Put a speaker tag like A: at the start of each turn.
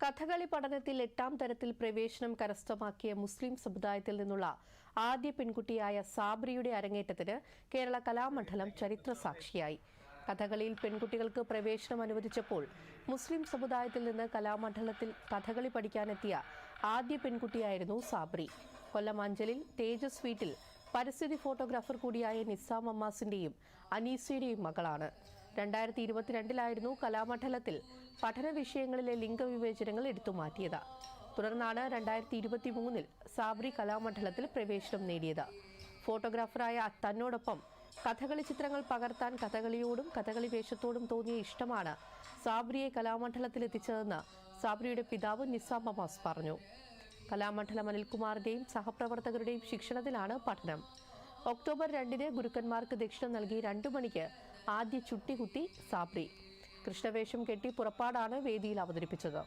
A: കഥകളി പഠനത്തിൽ എട്ടാം തരത്തിൽ പ്രവേശനം കരസ്ഥമാക്കിയ മുസ്ലിം സമുദായത്തിൽ നിന്നുള്ള ആദ്യ പെൺകുട്ടിയായ സാബ്രിയുടെ അരങ്ങേറ്റത്തിന് കേരള കലാമണ്ഡലം ചരിത്ര സാക്ഷിയായി. കഥകളിയിൽ പെൺകുട്ടികൾക്ക് പ്രവേശനം അനുവദിച്ചപ്പോൾ മുസ്ലിം സമുദായത്തിൽ നിന്ന് കലാമണ്ഡലത്തിൽ കഥകളി പഠിക്കാനെത്തിയ ആദ്യ പെൺകുട്ടിയായിരുന്നു സാബ്രി. കൊല്ലം അഞ്ചലിൽ തേജസ് വീട്ടിൽ പരിസ്ഥിതി ഫോട്ടോഗ്രാഫർ കൂടിയായ നിസാം അമ്മാസിന്റെയും അനീസയുടെയും മകളാണ്. രണ്ടായിരത്തി ഇരുപത്തിരണ്ടിലായിരുന്നു കലാമണ്ഡലത്തിൽ പഠന വിഷയങ്ങളിലെ ലിംഗവിവേചനങ്ങൾ എടുത്തുമാറ്റിയത്. തുടർന്നാണ് രണ്ടായിരത്തി ഇരുപത്തി മൂന്നിൽ സാബ്രി കലാമണ്ഡലത്തിൽ പ്രവേശനം നേടിയത്. ഫോട്ടോഗ്രാഫറായ തന്നോടൊപ്പം കഥകളി ചിത്രങ്ങൾ പകർത്താൻ കഥകളിയോടും കഥകളി വേഷത്തോടും തോന്നിയ ഇഷ്ടമാണ് സാബ്രിയെ കലാമണ്ഡലത്തിൽ എത്തിച്ചതെന്ന് സാബ്രിയുടെ പിതാവ് നിസാം അമാസ് പറഞ്ഞു. കലാമണ്ഡലം അനിൽകുമാറിന്റെയും സഹപ്രവർത്തകരുടെയും ശിക്ഷണത്തിലാണ് പഠനം. ഒക്ടോബർ രണ്ടിന് ഗുരുക്കന്മാർക്ക് ദക്ഷിണ നൽകി രണ്ടു മണിക്ക് ആദ്യ ചുട്ടികുത്തി സാബ്രി. കൃഷ്ണവേഷം കെട്ടി പുറപ്പാടാണ് വേദിയിൽ അവതരിപ്പിച്ചത്.